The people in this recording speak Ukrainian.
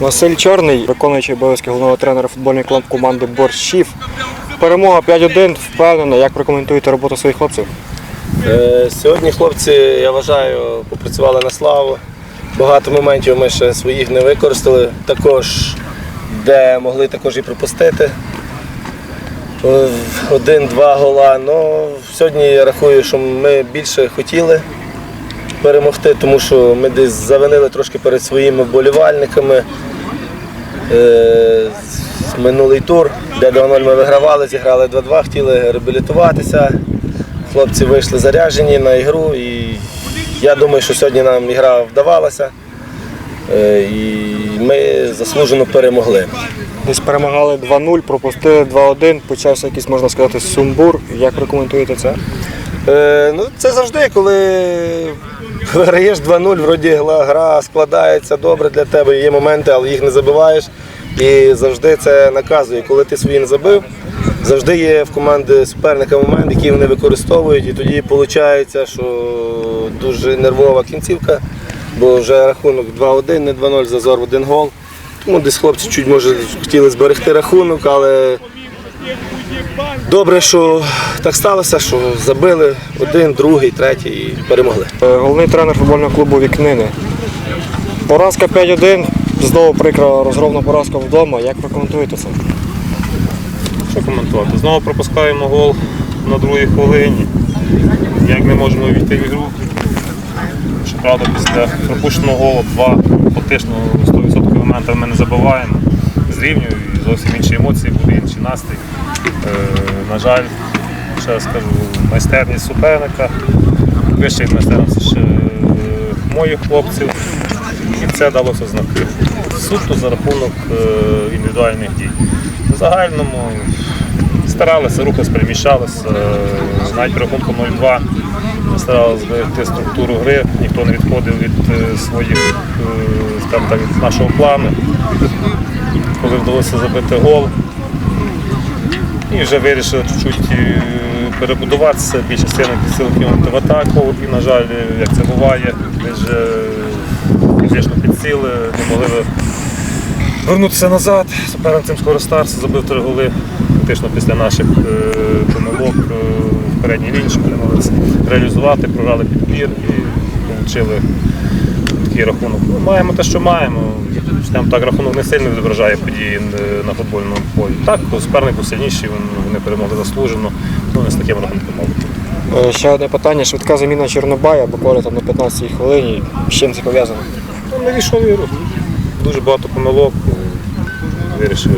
Василь Чорний, виконуючий обов'язки головного тренера футбольної клуб команди Борщів. Перемога 5-1, впевнена. Як прокоментуєте роботу своїх хлопців? Е, Сьогодні хлопці, я вважаю, попрацювали на славу. Багато моментів ми ще своїх не використали. Також, де могли також і пропустити. Е, Один-два гола. Ну, сьогодні я рахую, що ми більше хотіли перемогти, тому що ми десь завинили трошки перед своїми вболівальниками. Е, Минулий тур, де 2-0 ми вигравали, зіграли 2-2, хотіли реабілітуватися. Хлопці вийшли заряджені на ігру і я думаю, що сьогодні нам ігра вдавалася. Е, І ми заслужено перемогли. Десь перемагали 2-0, пропустили 2-1, почався якийсь, можна сказати, сумбур. Як прокоментуєте це? Е, ну, це завжди, коли виграєш 2-0, вроді гра складається добре для тебе, є моменти, але їх не забиваєш. І завжди це наказує. Коли ти свої не забив, завжди є в команди суперника момент, який вони використовують, і тоді виходить, що дуже нервова кінцівка, бо вже рахунок 2-1, не 2-0, зазор в один гол. Тому десь хлопці чуть може хотіли зберегти рахунок, але Добре, що так сталося, що забили один, другий, третій і перемогли. Е, Головний тренер футбольного клубу Вікнини. Поразка 5-1, знову прикра розгромна поразка вдома. Як прокоментуєте це? Що коментувати? Знову пропускаємо гол на другій хвилині. Як не можемо війти в ігру. Щоправда, після пропущеного голу два фактично 100% моментів ми не забуваємо. Зрівнюю і зовсім інші емоції були, інший настрій. Е, на жаль, ще раз скажу, майстерність суперника, майстерності ще е, моїх хлопців. І це далося знаки. Суто за рахунок е, індивідуальних дій. В загальному старалися, рухались, переміщалися. Навіть рахунку 0-2 ми старалися зберегти структуру гри, ніхто не відходив від своїх, так, від нашого плану. Коли вдалося забити гол, і вже вирішили чуть-чуть е, перебудуватися, більше сили сил кинути в атаку. І, на жаль, як це буває, ми вже фізично підсіли, не могли вернутися назад. Суперник цим скористався, забив три голи фактично після наших е, помилок е, в передній лінії, що ми не могли реалізувати, програли підбір і отримали такий рахунок. Ну, маємо те, що маємо. Скажімо так, рахунок не сильно відображає події е, на футбольному полі. Так, суперник був сильніший, вони- перемогли заслужено, ну не з таким рахунком мабуть. Е, Ще одне питання. Швидка заміна Чорнобая, буквально там на 15 хвилині. З чим це пов'язано? Ну, не війшов в ігру. Дуже багато помилок. е, Вирішили